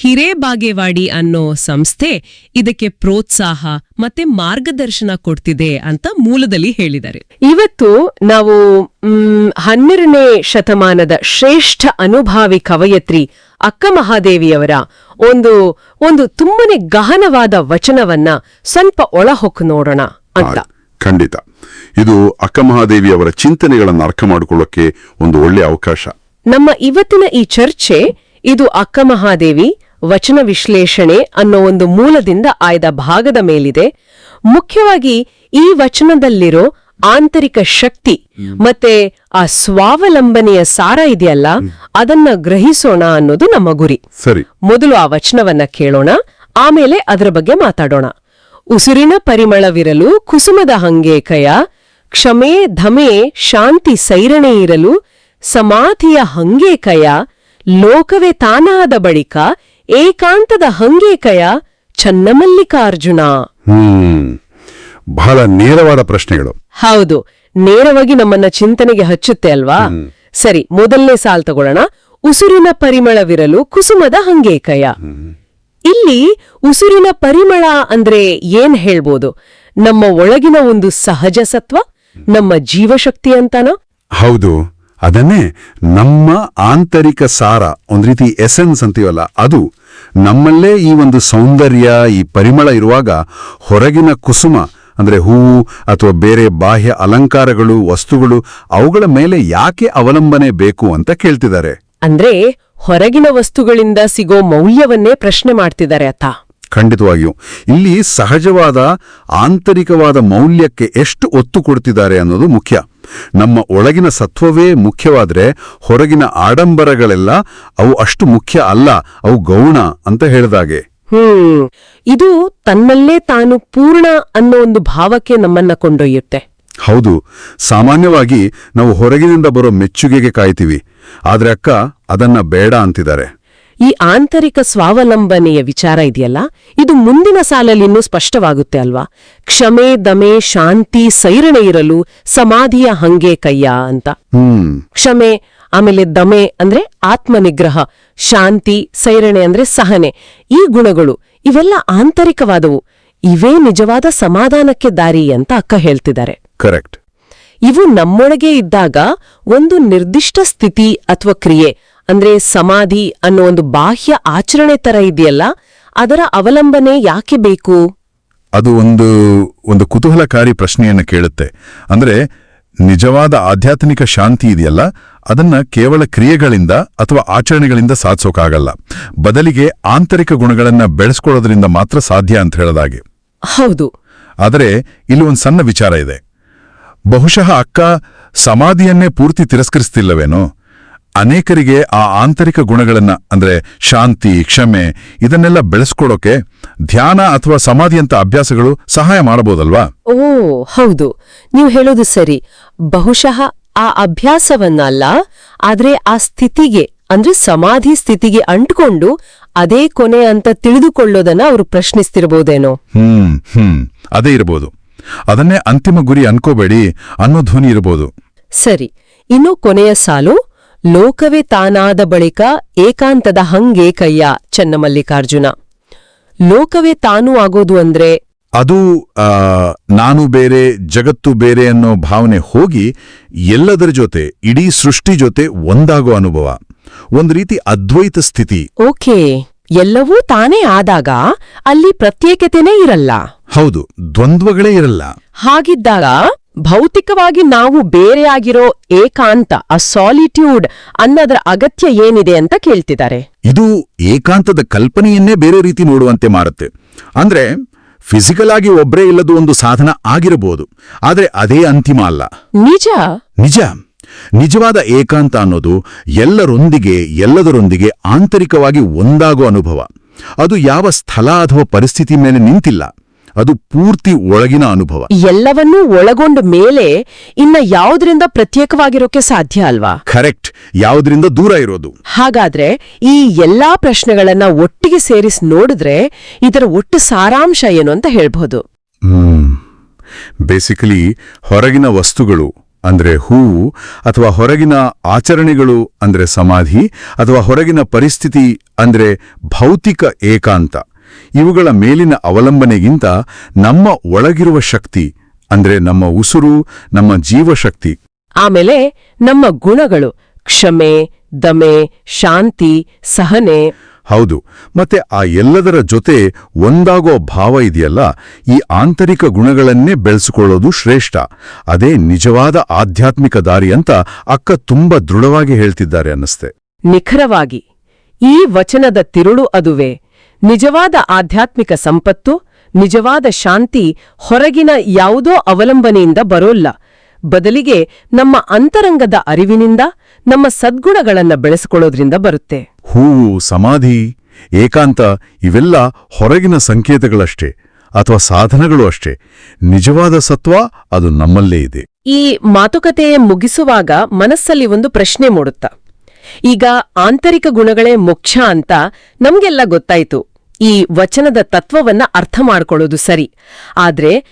ಹಿರೇಬಾಗೇವಾಡಿ ಅನ್ನೋ ಸಂಸ್ಥೆ ಇದಕ್ಕೆ ಪ್ರೋತ್ಸಾಹ ಮತ್ತೆ ಮಾರ್ಗದರ್ಶನ ಕೊಡ್ತಿದೆ ಅಂತ ಮೂಲದಲ್ಲಿ ಹೇಳಿದ್ದಾರೆ. ಇವತ್ತು ನಾವು ಹನ್ನೆರಡನೇ ಶತಮಾನದ ಶ್ರೇಷ್ಠ ಅನುಭಾವಿ ಕವಯತ್ರಿ ಅಕ್ಕ ಮಹಾದೇವಿಯವರ ಒಂದು ಒಂದು ತುಂಬನೇ ಗಹನವಾದ ವಚನವನ್ನ ಸ್ವಲ್ಪ ಒಳಹೊಕ್ಕು ನೋಡೋಣ ಅಂತ. ಖಂಡಿತ. ಇದು ಅಕ್ಕ ಮಹಾದೇವಿ ಅವರ ಚಿಂತನೆಗಳನ್ನು ಅರ್ಥ ಮಾಡಿಕೊಳ್ಳೋಕೆ ಒಂದು ಒಳ್ಳೆಯ ಅವಕಾಶ. ನಮ್ಮ ಇವತ್ತಿನ ಈ ಚರ್ಚೆ ಇದು ಅಕ್ಕ ಮಹಾದೇವಿ ವಚನ ವಿಶ್ಲೇಷಣೆ ಅನ್ನೋ ಒಂದು ಮೂಲದಿಂದ ಆಯ್ದ ಭಾಗದ ಮೇಲಿದೆ. ಮುಖ್ಯವಾಗಿ ಈ ವಚನದಲ್ಲಿರೋ ಆಂತರಿಕ ಶಕ್ತಿ ಮತ್ತೆ ಆ ಸ್ವಾವಲಂಬನೆಯ ಸಾರ ಇದೆಯಲ್ಲ ಅದನ್ನ ಗ್ರಹಿಸೋಣ ಅನ್ನೋದು ನಮ್ಮ ಗುರಿ. ಸರಿ. ಮೊದಲು ಆ ವಚನವನ್ನ ಕೇಳೋಣ ಆಮೇಲೆ ಅದರ ಬಗ್ಗೆ ಮಾತಾಡೋಣ. ಉಸಿರಿನ ಪರಿಮಳವಿರಲು ಕುಸುಮದ ಹಂಗೇಕಯ ಕ್ಷಮೆ ಧಮೆ ಶಾಂತಿ ಸೈರಣೆ ಇರಲು ಸಮಾಧಿಯ ಹಂಗೇಕಯ ಲೋಕವೇ ತಾನಾದ ಬಳಿಕ ಏಕಾಂತದ ಹಂಗೇಕಯ ಚನ್ನಮಲ್ಲಿಕಾರ್ಜುನ ಹ್ಮ್. ಬಹಳ ನೇರವಾದ ಪ್ರಶ್ನೆಗಳು. ಹೌದು. ನೇರವಾಗಿ ನಮ್ಮನ್ನ ಚಿಂತನೆಗೆ ಹಚ್ಚುತ್ತೆ ಅಲ್ವಾ? ಸರಿ ಮೊದಲನೇ ಸಾಲ್ ತಗೊಳ್ಳೋಣ. ಉಸಿರಿನ ಪರಿಮಳವಿರಲು ಕುಸುಮದ ಹಂಗೇಕಯ. ಇಲ್ಲಿ ಉಸಿರಿನ ಪರಿಮಳ ಅಂದ್ರೆ ಏನ್ ಹೇಳ್ಬೋದು? ನಮ್ಮ ಒಳಗಿನ ಒಂದು ಸಹಜ ಸತ್ವ ನಮ್ಮ ಜೀವಶಕ್ತಿ ಅಂತಾನ? ಹೌದು. ಅದನ್ನೇ ನಮ್ಮ ಆಂತರಿಕ ಸಾರ ಒಂದು ರೀತಿ ಎಸೆನ್ಸ್ ಅಂತೀವಲ್ಲ ಅದು ನಮ್ಮಲ್ಲೇ ಈ ಒಂದು ಸೌಂದರ್ಯ ಈ ಪರಿಮಳ ಇರುವಾಗ ಹೊರಗಿನ ಕುಸುಮ ಅಂದ್ರೆ ಹೂವು ಅಥವಾ ಬೇರೆ ಬಾಹ್ಯ ಅಲಂಕಾರಗಳು ವಸ್ತುಗಳು ಅವುಗಳ ಮೇಲೆ ಯಾಕೆ ಅವಲಂಬನೆ ಬೇಕು ಅಂತ ಕೇಳ್ತಿದ್ದಾರೆ. ಅಂದ್ರೆ ಹೊರಗಿನ ವಸ್ತುಗಳಿಂದ ಸಿಗೋ ಮೌಲ್ಯವನ್ನೇ ಪ್ರಶ್ನೆ ಮಾಡ್ತಿದ್ದಾರೆ ಅತ್ತ. ಖಂಡಿತವಾಗಿಯೂ. ಇಲ್ಲಿ ಸಹಜವಾದ ಆಂತರಿಕವಾದ ಮೌಲ್ಯಕ್ಕೆ ಎಷ್ಟು ಒತ್ತು ಕೊಡ್ತಿದ್ದಾರೆ ಅನ್ನೋದು ಮುಖ್ಯ. ನಮ್ಮ ಒಳಗಿನ ಸತ್ವವೇ ಮುಖ್ಯವಾದರೆ ಹೊರಗಿನ ಆಡಂಬರಗಳೆಲ್ಲ ಅವು ಅಷ್ಟು ಮುಖ್ಯ ಅಲ್ಲ ಅವು ಗೌಣ ಅಂತ ಹೇಳಿದಾಗೆ. ಹ್ಮ್. ಇದು ತನ್ನಲ್ಲೇ ತಾನು ಪೂರ್ಣ ಅನ್ನೋ ಒಂದು ಭಾವಕ್ಕೆ ನಮ್ಮನ್ನ ಕೊಂಡೊಯ್ಯುತ್ತೆ. ಹೌದು. ಸಾಮಾನ್ಯವಾಗಿ ನಾವು ಹೊರಗಿನಿಂದ ಬರೋ ಮೆಚ್ಚುಗೆಗೆ ಕಾಯ್ತೀವಿ. ಆದ್ರೆ ಅಕ್ಕ ಅದನ್ನ ಬೇಡ ಅಂತಿದ್ದಾರೆ. ಈ ಆಂತರಿಕ ಸ್ವಾವಲಂಬನೆಯ ವಿಚಾರ ಇದೆಯಲ್ಲ? ಇದು ಮುಂದಿನ ಸಾಲಲ್ಲಿ ಇನ್ನೂ ಸ್ಪಷ್ಟವಾಗುತ್ತೆ ಅಲ್ವಾ? ಕ್ಷಮೆ ದಮೆ ಶಾಂತಿ ಸೈರಣೆ ಇರಲು ಸಮಾಧಿಯ ಹಂಗೆ ಕಯ್ಯ ಅಂತ. ಕ್ಷಮೆ ಆಮೇಲೆ ದಮೆ ಅಂದ್ರೆ ಆತ್ಮನಿಗ್ರಹ ಶಾಂತಿ ಸೈರಣೆ ಅಂದ್ರೆ ಸಹನೆ. ಈ ಗುಣಗಳು ಇವೆಲ್ಲ ಆಂತರಿಕವಾದವು. ಇವೇ ನಿಜವಾದ ಸಮಾಧಾನಕ್ಕೆ ದಾರಿ ಅಂತ ಅಕ್ಕ ಹೇಳ್ತಿದ್ದಾರೆ. ಕರೆಕ್ಟ್ ಇವು ನಮ್ಮೊಳಗೆ ಇದ್ದಾಗ ಒಂದು ನಿರ್ದಿಷ್ಟ ಸ್ಥಿತಿ ಅಥವಾ ಕ್ರಿಯೆ ಅಂದ್ರೆ ಸಮಾಧಿ ಅನ್ನೋ ಒಂದು ಬಾಹ್ಯ ಆಚರಣೆ ತರ ಇದೆಯಲ್ಲ ಅದರ ಅವಲಂಬನೆ ಯಾಕೆ ಬೇಕು? ಅದು ಒಂದು ಒಂದು ಕುತೂಹಲಕಾರಿ ಪ್ರಶ್ನೆಯನ್ನು ಕೇಳುತ್ತೆ. ಅಂದ್ರೆ ನಿಜವಾದ ಆಧ್ಯಾತ್ಮಿಕ ಶಾಂತಿ ಇದೆಯಲ್ಲ ಅದನ್ನ ಕೇವಲ ಕ್ರಿಯೆಗಳಿಂದ ಅಥವಾ ಆಚರಣೆಗಳಿಂದ ಸಾಧಿಸೋಕಾಗಲ್ಲ. ಬದಲಿಗೆ ಆಂತರಿಕ ಗುಣಗಳನ್ನ ಬೆಳೆಸ್ಕೊಳ್ಳೋದ್ರಿಂದ ಮಾತ್ರ ಸಾಧ್ಯ ಅಂತ ಹೇಳದಾಗೆ. ಹೌದು. ಆದರೆ ಇಲ್ಲಿ ಒಂದು ಸಣ್ಣ ವಿಚಾರ ಇದೆ. ಬಹುಶಃ ಅಕ್ಕ ಸಮಾಧಿಯನ್ನೇ ಪೂರ್ತಿ ತಿರಸ್ಕರಿಸ್ತಿಲ್ಲವೇನೋ? ಅನೇಕರಿಗೆ ಆ ಆಂತರಿಕ ಗುಣಗಳನ್ನ ಅಂದ್ರೆ ಶಾಂತಿ ಕ್ಷಮೆ ಇದನ್ನೆಲ್ಲ ಬೆಳೆಸ್ಕೊಳ್ಳೋಕೆ ಧ್ಯಾನ ಅಥವಾ ಸಮಾಧಿಯಂತ ಅಭ್ಯಾಸಗಳು ಸಹಾಯ ಮಾಡಬಹುದಲ್ವಾ? ಓ ಹೌದು. ನೀವು ಹೇಳೋದು ಸರಿ. ಬಹುಶಃ ಆ ಅಭ್ಯಾಸವನ್ನಲ್ಲ ಆದ್ರೆ ಆ ಸ್ಥಿತಿಗೆ ಅಂದ್ರೆ ಸಮಾಧಿ ಸ್ಥಿತಿಗೆ ಅಂಟ್ಕೊಂಡು ಅದೇ ಕೊನೆ ಅಂತ ತಿಳಿದುಕೊಳ್ಳೋದನ್ನ ಅವರು ಪ್ರಶ್ನಿಸ್ತಿರಬಹುದೇನೋ ಹ್ಮ್ ಹ್ಮ್. ಅದೇ ಇರಬಹುದು ಅದನ್ನೇ ಅಂತಿಮ ಗುರಿ ಅನ್ಕೋಬೇಡಿ ಅನ್ನೋ ಧ್ವನಿ ಇರಬಹುದು ಸರಿ ಇನ್ನು ಕೊನೆಯ ಸಾಲು ಲೋಕವೇ ತಾನಾದ ಬಳಿಕ ಏಕಾಂತದ ಹಂಗೆ ಕಯ್ಯ ಚನ್ನಮಲ್ಲಿಕಾರ್ಜುನ. ಲೋಕವೇ ತಾನೂ ಆಗೋದು ಅಂದ್ರೆ? ಅದು ನಾನು ಬೇರೆ ಜಗತ್ತು ಬೇರೆ ಅನ್ನೋ ಭಾವನೆ ಹೋಗಿ ಎಲ್ಲದರ ಜೊತೆ ಇಡೀ ಸೃಷ್ಟಿ ಜೊತೆ ಒಂದಾಗೋ ಅನುಭವ. ಒಂದು ರೀತಿ ಅದ್ವೈತ ಸ್ಥಿತಿ. ಓಕೆ ಎಲ್ಲವೂ ತಾನೇ ಆದಾಗ ಅಲ್ಲಿ ಪ್ರತ್ಯೇಕತೆನೇ ಇರಲ್ಲ. ಹೌದು ದ್ವಂದ್ವಗಳೇ ಇರಲ್ಲ. ಹಾಗಿದ್ದಾಗ ಭೌತಿಕವಾಗಿ ನಾವು ಬೇರೆಯಾಗಿರೋ ಏಕಾಂತ ಆ ಸಾಲಿಟ್ಯೂಡ್ ಅನ್ನೋದರ ಅಗತ್ಯ ಏನಿದೆ ಅಂತ ಕೇಳ್ತಿದ್ದಾರೆ. ಇದು ಏಕಾಂತದ ಕಲ್ಪನೆಯನ್ನೇ ಬೇರೆ ರೀತಿ ನೋಡುವಂತೆ ಮಾಡುತ್ತೆ ಅಂದ್ರೆ ಫಿಸಿಕಲ್ ಆಗಿ ಒಬ್ಬರೇ ಇಲ್ಲದ ಒಂದು ಸಾಧನ ಆಗಿರಬಹುದು ಆದ್ರೆ ಅದೇ ಅಂತಿಮ ಅಲ್ಲ. ನಿಜ? ನಿಜ. ನಿಜವಾದ ಏಕಾಂತ ಅನ್ನೋದು ಎಲ್ಲರೊಂದಿಗೆ ಎಲ್ಲದರೊಂದಿಗೆ ಆಂತರಿಕವಾಗಿ ಒಂದಾಗೋ ಅನುಭವ. ಅದು ಯಾವ ಸ್ಥಳ ಅಥವಾ ಪರಿಸ್ಥಿತಿ ಮೇಲೆ ನಿಂತಿಲ್ಲ. ಅದು ಪೂರ್ತಿ ಒಳಗಿನ ಅನುಭವ. ಎಲ್ಲವನ್ನೂ ಒಳಗೊಂಡ ಮೇಲೆ ಇನ್ನ ಯಾವುದರಿಂದ ಪ್ರತ್ಯೇಕವಾಗಿರೋಕೆ ಸಾಧ್ಯ ಅಲ್ವಾ? ಕರೆಕ್ಟ್ ಯಾವುದರಿಂದ ದೂರ ಇರೋದು. ಹಾಗಾದ್ರೆ ಈ ಎಲ್ಲಾ ಪ್ರಶ್ನೆಗಳನ್ನ ಒಟ್ಟಿಗೆ ಸೇರಿಸಿ ನೋಡಿದ್ರೆ ಇದರ ಒಟ್ಟು ಸಾರಾಂಶ ಏನು ಅಂತ ಹೇಳ್ಬಹುದು ಹ್ಮ್. ಬೇಸಿಕಲಿ ಹೊರಗಿನ ವಸ್ತುಗಳು ಅಂದ್ರೆ ಹೂವು ಅಥವಾ ಹೊರಗಿನ ಆಚರಣೆಗಳು ಅಂದ್ರೆ ಸಮಾಧಿ ಅಥವಾ ಹೊರಗಿನ ಪರಿಸ್ಥಿತಿ ಅಂದ್ರೆ ಭೌತಿಕ ಏಕಾಂತ. ಇವುಗಳ ಮೇಲಿನ ಅವಲಂಬನೆಗಿಂತ ನಮ್ಮ ಒಳಗಿರುವ ಶಕ್ತಿ ಅಂದ್ರೆ ನಮ್ಮ ಉಸುರು ನಮ್ಮ ಜೀವಶಕ್ತಿ. ಆಮೇಲೆ ನಮ್ಮ ಗುಣಗಳು ಕ್ಷಮೆ ದಮೆ ಶಾಂತಿ ಸಹನೆ. ಹೌದು ಮತ್ತೆ ಆ ಎಲ್ಲದರ ಜೊತೆ ಒಂದಾಗೋ ಭಾವ ಇದೆಯಲ್ಲ ಈ ಆಂತರಿಕ ಗುಣಗಳನ್ನೇ ಬೆಳೆಸಿಕೊಳ್ಳೋದು ಶ್ರೇಷ್ಠ. ಅದೇ ನಿಜವಾದ ಆಧ್ಯಾತ್ಮಿಕ ದಾರಿ ಅಂತ ಅಕ್ಕ ತುಂಬಾ ದೃಢವಾಗಿ ಹೇಳ್ತಿದ್ದಾರೆ ಅನ್ನಿಸ್ತೆ. ನಿಖರವಾಗಿ ಈ ವಚನದ ತಿರುಳು ಅದುವೇ ನಿಜವಾದ ಆಧ್ಯಾತ್ಮಿಕ ಸಂಪತ್ತು ನಿಜವಾದ ಶಾಂತಿ ಹೊರಗಿನ ಯಾವುದೋ ಅವಲಂಬನೆಯಿಂದ ಬರೋಲ್ಲ. ಬದಲಿಗೆ ನಮ್ಮ ಅಂತರಂಗದ ಅರಿವಿನಿಂದ ನಮ್ಮ ಸದ್ಗುಣಗಳನ್ನ ಬೆಳೆಸಿಕೊಳ್ಳೋದ್ರಿಂದ ಬರುತ್ತೆ. ಹೂವು ಸಮಾಧಿ ಏಕಾಂತ ಇವೆಲ್ಲ ಹೊರಗಿನ ಸಂಕೇತಗಳಷ್ಟೇ ಅಥವಾ ಸಾಧನಗಳು ಅಷ್ಟೇ. ನಿಜವಾದ ಸತ್ವ ಅದು ನಮ್ಮಲ್ಲೇ ಇದೆ. ಈ ಮಾತುಕತೆ ಮುಗಿಸುವಾಗ ಮನಸ್ಸಲ್ಲಿ ಒಂದು ಪ್ರಶ್ನೆ ಮೂಡುತ್ತ. ಈಗ ಆಂತರಿಕ ಗುಣಗಳೇ ಮುಖ್ಯ ಅಂತ ನಮ್ಗೆಲ್ಲ ಗೊತ್ತಾಯ್ತು. ಈ ವಚನದ ತತ್ವವನ್ನ ಅರ್ಥ ಮಾಡ್ಕೊಳ್ಳೋದು ಸರಿ. ಆದ್ರೆ